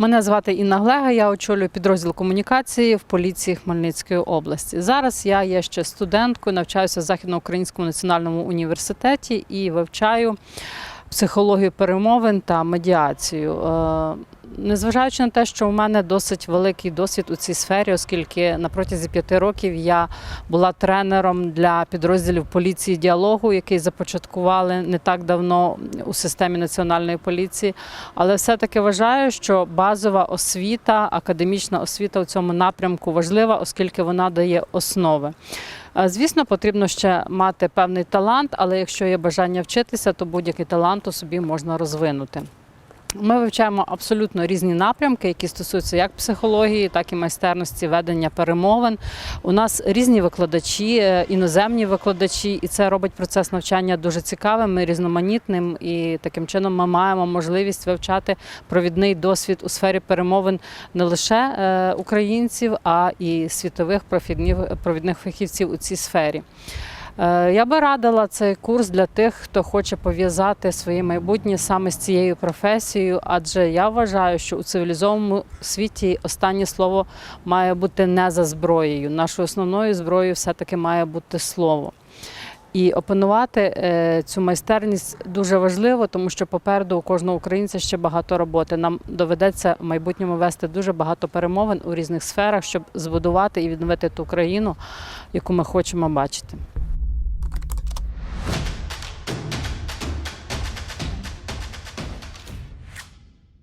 Мене звати Інна Глега, я очолюю підрозділ комунікації в поліції Хмельницької області. Зараз я є ще студенткою, навчаюся в Західноукраїнському національному університеті і вивчаю психологію перемовин та медіацію. Е, Незважаючи на те, що у мене досить великий досвід у цій сфері, оскільки на протязі п'яти років я була тренером для підрозділів поліції діалогу, який започаткували не так давно у системі національної поліції. Але все-таки вважаю, що базова освіта, академічна освіта у цьому напрямку важлива, оскільки вона дає основи. Звісно, потрібно ще мати певний талант, але якщо є бажання вчитися, то будь-який талант у собі можна розвинути. Ми вивчаємо абсолютно різні напрямки, які стосуються як психології, так і майстерності ведення перемовин. У нас різні викладачі, е, іноземні викладачі, і це робить процес навчання дуже цікавим і різноманітним. І таким чином ми маємо можливість вивчати провідний досвід у сфері перемовин не лише е, українців, а і світових провідних фахівців у цій сфері. Е, Я би радила цей курс для тих, хто хоче пов'язати своє майбутнє саме з цією професією, адже я вважаю, що у цивілізованому світі останнє слово має бути не за зброєю. Нашою основною зброєю все-таки має бути слово. І опанувати е, цю майстерність дуже важливо, тому що попереду у кожного українця ще багато роботи. Нам доведеться в майбутньому вести дуже багато перемовин у різних сферах, щоб збудувати і відновити ту країну, яку ми хочемо бачити.